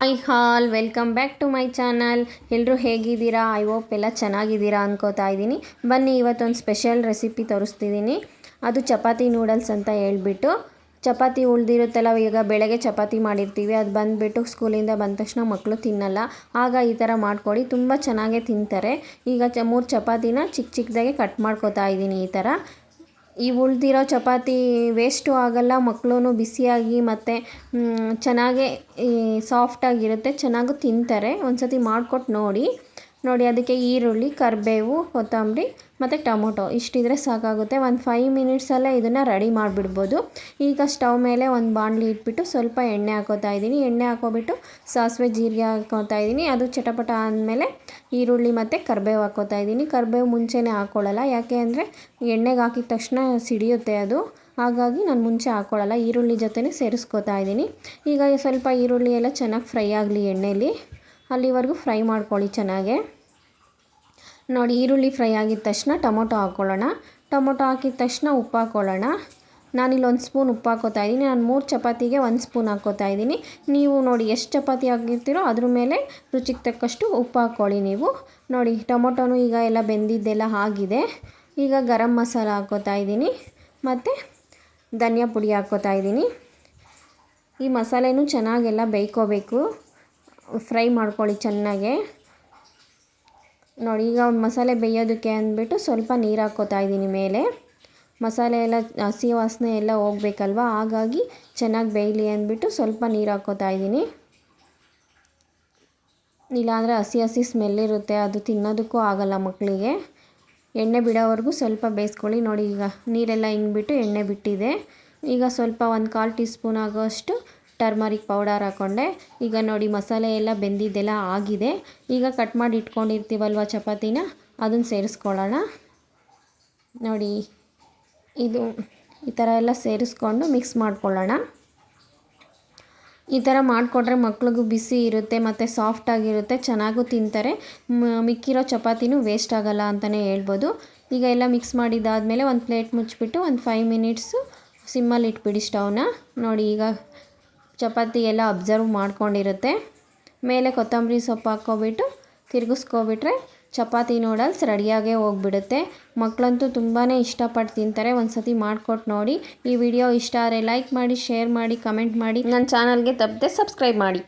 Hi all welcome back to my channel ಎಲ್ಲರೂ ಹೇಗಿದ್ದೀರಾ? I hope ಎಲ್ಲ ಚೆನ್ನಾಗಿದ್ದೀರಾ ಅನ್ಕೋತಾ ಇದ್ದೀನಿ. ಬನ್ನಿ, ಇವತ್ತೊಂದು ಸ್ಪೆಷಲ್ ರೆಸಿಪಿ ತೋರಿಸ್ತಿದ್ದೀನಿ. ಅದು ಚಪಾತಿ ನೂಡಲ್ಸ್ ಅಂತ ಹೇಳ್ಬಿಟ್ಟು, ಚಪಾತಿ ಉಳಿದಿರುತ್ತಲ್ಲ, ಈಗ ಬೆಳಗ್ಗೆ ಚಪಾತಿ ಮಾಡಿರ್ತೀವಿ. ಅದು ಬಂದುಬಿಟ್ಟು ಸ್ಕೂಲಿಂದ ಬಂದ ತಕ್ಷಣ ಮಕ್ಕಳು ತಿನ್ನಲ್ಲ. ಆಗ ಈ ಥರ ಮಾಡಿಕೊಡಿ, ತುಂಬ ಚೆನ್ನಾಗೇ ತಿಂತಾರೆ. ಈಗ ಚ ಮೂರು ಚಪಾತಿನ ಚಿಕ್ಕ ಚಿಕ್ಕದಾಗೆ ಕಟ್ ಮಾಡ್ಕೋತಾ ಇದ್ದೀನಿ ಈ ಥರ ಈ ಉಳಿದಿರೋ ಚಪಾತಿ ವೇಸ್ಟು ಆಗಲ್ಲ ಮಕ್ಕಳೂ ಬಿಸಿಯಾಗಿ ಮತ್ತು ಚೆನ್ನಾಗೇ ಸಾಫ್ಟಾಗಿರುತ್ತೆ ಚೆನ್ನಾಗೂ ತಿಂತಾರೆ. ಒಂದು ಸತಿ ಮಾಡ್ಕೊಟ್ಟು ನೋಡಿ. ನೋಡಿ, ಅದಕ್ಕೆ ಈರುಳ್ಳಿ, ಕರಿಬೇವು, ಕೊತ್ತಂಬರಿ ಮತ್ತು ಟೊಮೊಟೊ. ಇಷ್ಟಿದ್ರೆ ಸಾಕಾಗುತ್ತೆ. ಒಂದು ಫೈವ್ ಮಿನಿಟ್ಸಲ್ಲೇ ಇದನ್ನು ರೆಡಿ ಮಾಡಿಬಿಡ್ಬೋದು. ಈಗ ಸ್ಟವ್ ಮೇಲೆ ಒಂದು ಬಾಣಲಿ ಇಟ್ಬಿಟ್ಟು ಸ್ವಲ್ಪ ಎಣ್ಣೆ ಹಾಕೋತಾ ಇದ್ದೀನಿ. ಎಣ್ಣೆ ಹಾಕೋಬಿಟ್ಟು ಸಾಸಿವೆ ಜೀರಿಗೆ ಹಾಕೋತಾ ಇದ್ದೀನಿ. ಅದು ಚಟಪಟ ಆದಮೇಲೆ ಈರುಳ್ಳಿ ಮತ್ತು ಕರಿಬೇವು ಹಾಕೋತಾ ಇದ್ದೀನಿ. ಕರಿಬೇವು ಮುಂಚೆನೇ ಹಾಕ್ಕೊಳ್ಳಲ್ಲ ಯಾಕೆ ಅಂದರೆ ಎಣ್ಣೆಗೆ ಹಾಕಿದ ತಕ್ಷಣ ಸಿಡಿಯುತ್ತೆ ಅದು. ಹಾಗಾಗಿ ನಾನು ಮುಂಚೆ ಹಾಕ್ಕೊಳ್ಳಲ್ಲ ಈರುಳ್ಳಿ ಜೊತೆನೇ ಸೇರಿಸ್ಕೋತಾ ಇದ್ದೀನಿ. ಈಗ ಸ್ವಲ್ಪ ಈರುಳ್ಳಿ ಎಲ್ಲ ಚೆನ್ನಾಗಿ ಫ್ರೈ ಆಗಲಿ ಎಣ್ಣೆಯಲ್ಲಿ ಅಲ್ಲಿವರೆಗೂ ಫ್ರೈ ಮಾಡ್ಕೊಳ್ಳಿ ಚೆನ್ನಾಗೆ. ನೋಡಿ ಈರುಳ್ಳಿ ಫ್ರೈ ಆಗಿದ ತಕ್ಷಣ ಟೊಮೊಟೊ ಹಾಕ್ಕೊಳ್ಳೋಣ. ಟೊಮೊಟೊ ಹಾಕಿದ ತಕ್ಷಣ ಉಪ್ಪು ಹಾಕ್ಕೊಳ್ಳೋಣ. ನಾನಿಲ್ಲಿ ಒಂದು ಸ್ಪೂನ್ ಉಪ್ಪು ಹಾಕೋತಾ ಇದ್ದೀನಿ. ನಾನು ಮೂರು ಚಪಾತಿಗೆ ಒಂದು ಸ್ಪೂನ್ ಹಾಕೋತಾ ಇದ್ದೀನಿ. ನೀವು ನೋಡಿ ಎಷ್ಟು ಚಪಾತಿ ಹಾಕಿರ್ತೀರೋ ಅದ್ರ ಮೇಲೆ ರುಚಿಗೆ ತಕ್ಕಷ್ಟು ಉಪ್ಪು ಹಾಕ್ಕೊಳ್ಳಿ ನೀವು. ನೋಡಿ ಟೊಮೊಟೊನು ಈಗ ಎಲ್ಲ ಬೆಂದಿದ್ದೆಲ್ಲ ಆಗಿದೆ. ಈಗ ಗರಂ ಮಸಾಲ ಹಾಕೋತಾ ಇದ್ದೀನಿ. ಮತ್ತು ಧನಿಯಾ ಪುಡಿ ಹಾಕ್ಕೋತಾ ಇದ್ದೀನಿ. ಈ ಮಸಾಲೆನೂ ಚೆನ್ನಾಗೆಲ್ಲ ಬೇಯ್ಕೋಬೇಕು. ಫ್ರೈ ಮಾಡ್ಕೊಳ್ಳಿ ಚೆನ್ನಾಗೆ. ನೋಡಿ, ಈಗ ಮಸಾಲೆ ಬೇಯೋದಕ್ಕೆ ಅಂದ್ಬಿಟ್ಟು ಸ್ವಲ್ಪ ನೀರು ಹಾಕ್ಕೋತಾ ಇದ್ದೀನಿ ಮೇಲೆ. ಮಸಾಲೆ ಎಲ್ಲ, ಹಸಿ ವಾಸನೆ ಎಲ್ಲ ಹೋಗ್ಬೇಕಲ್ವ? ಹಾಗಾಗಿ ಚೆನ್ನಾಗಿ ಬೇಯಲಿ ಅಂದ್ಬಿಟ್ಟು ಸ್ವಲ್ಪ ನೀರು ಹಾಕ್ಕೋತಾ ಇದ್ದೀನಿ. ಇಲ್ಲಾಂದರೆ ಹಸಿ ಹಸಿ ಸ್ಮೆಲ್ ಇರುತ್ತೆ, ಅದು ತಿನ್ನೋದಕ್ಕೂ ಆಗಲ್ಲ ಮಕ್ಕಳಿಗೆ ಎಣ್ಣೆ ಬಿಡೋವರೆಗೂ ಸ್ವಲ್ಪ ಬೇಯಿಸ್ಕೊಳ್ಳಿ. ನೋಡಿ, ಈಗ ನೀರೆಲ್ಲ ಹಿಂಗ್ಬಿಟ್ಟು ಎಣ್ಣೆ ಬಿಟ್ಟಿದೆ. ಈಗ ಸ್ವಲ್ಪ ಒಂದು ಕಾಲು ಟೀ ಸ್ಪೂನ್ ಆಗೋಷ್ಟು ಟರ್ಮರಿಕ್ ಪೌಡರ್ ಹಾಕ್ಕೊಂಡೆ ಈಗ ನೋಡಿ ಮಸಾಲೆ ಎಲ್ಲ ಬೆಂದಿದ್ದೆಲ್ಲ ಆಗಿದೆ. ಈಗ ಕಟ್ ಮಾಡಿ ಇಟ್ಕೊಂಡಿರ್ತೀವಲ್ವ ಚಪಾತಿನ? ಅದನ್ನು ಸೇರಿಸ್ಕೊಳ್ಳೋಣ. ನೋಡಿ, ಇದು ಈ ಥರ ಎಲ್ಲ ಸೇರಿಸ್ಕೊಂಡು ಮಿಕ್ಸ್ ಮಾಡ್ಕೊಳ್ಳೋಣ. ಈ ಥರ ಮಾಡಿಕೊಟ್ರೆ ಮಕ್ಳಿಗೂ ಬಿಸಿ ಇರುತ್ತೆ, ಮತ್ತು ಸಾಫ್ಟಾಗಿರುತ್ತೆ ಚೆನ್ನಾಗೂ ತಿಂತಾರೆ. ಮಿಕ್ಕಿರೋ ಚಪಾತಿನೂ ವೇಸ್ಟ್ ಆಗೋಲ್ಲ ಅಂತಲೇ ಹೇಳ್ಬೋದು. ಈಗ ಎಲ್ಲ ಮಿಕ್ಸ್ ಮಾಡಿದ್ದಾದಮೇಲೆ ಒಂದು ಪ್ಲೇಟ್ ಮುಚ್ಚಿಬಿಟ್ಟು ಒಂದು ಫೈವ್ ಮಿನಿಟ್ಸು ಸಿಮ್ಮಲ್ಲಿ ಇಟ್ಬಿಡಿ ಸ್ಟವ್ನ ನೋಡಿ, ಈಗ ಚಪಾತಿ ಎಲ್ಲ ಅಬ್ಸರ್ವ್ ಮಾಡ್ಕೊಂಡಿರುತ್ತೆ. ಮೇಲೆ ಕೊತ್ತಂಬರಿ ಸೊಪ್ಪು ಹಾಕ್ಕೊಬಿಟ್ಟು ತಿರುಗಿಸ್ಕೊಬಿಟ್ರೆ ಚಪಾತಿ ನೂಡಲ್ಸ್ ರೆಡಿಯಾಗೇ ಹೋಗ್ಬಿಡುತ್ತೆ. ಮಕ್ಕಳಂತೂ ತುಂಬಾ ಇಷ್ಟಪಟ್ಟು ತಿಂತಾರೆ. ಒಂದು ಸತಿ ಮಾಡಿಕೊಟ್ಟು ನೋಡಿ. ಈ ವಿಡಿಯೋ ಇಷ್ಟ ಆದರೆ ಲೈಕ್ ಮಾಡಿ ಶೇರ್ ಮಾಡಿ ಕಮೆಂಟ್ ಮಾಡಿ. ನನ್ನ ಚಾನಲ್ಗೆ ತಪ್ಪದೆ ಸಬ್ಸ್ಕ್ರೈಬ್ ಮಾಡಿ.